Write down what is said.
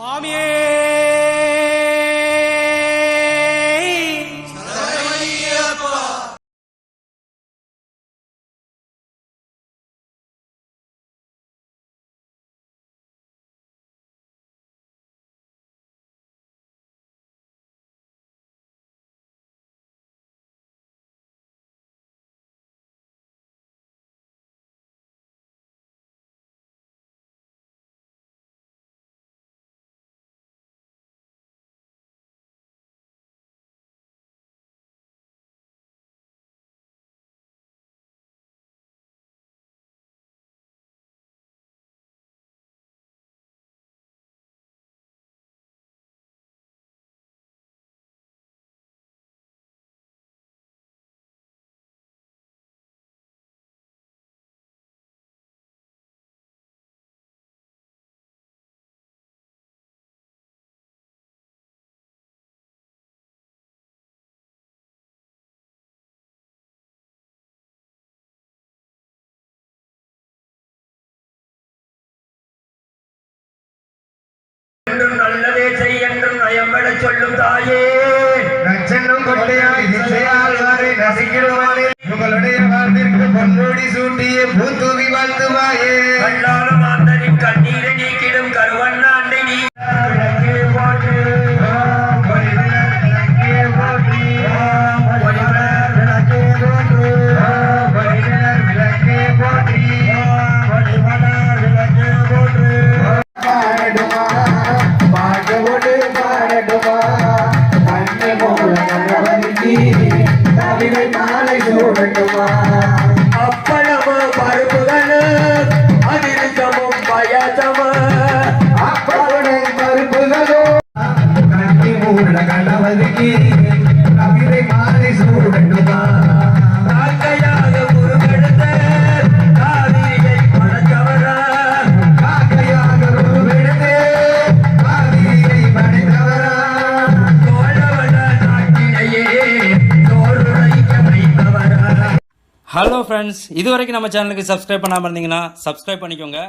아멘. என்றும் நல்லதே செய் என்றும் நயம்பட சொல்லும் தாயே. நச்சென்னும் கொட்டையாய் திசையால் வாரை நசிக்கிடுவானே உங்களுடைய வாழ்விற்கு பொன்னோடி சூட்டிய பூத்துவி வாழ்த்துவாயே. தவிரை மாலை சூடட்டுமா அப்பளம பருப்புகளு அதிர்ச்சமும் பயசம அப்பவனை மறுப்புகளோ கட்டி மூட கணவனுக்கு ஹலோ ஃப்ரெண்ட்ஸ் இது வரைக்கும் நம்ம சேனலுக்கு சப்ஸ்கிரைப் பண்ணாமல் இருந்தீங்கன்னா சப்ஸ்கிரைப் பண்ணிக்கோங்க.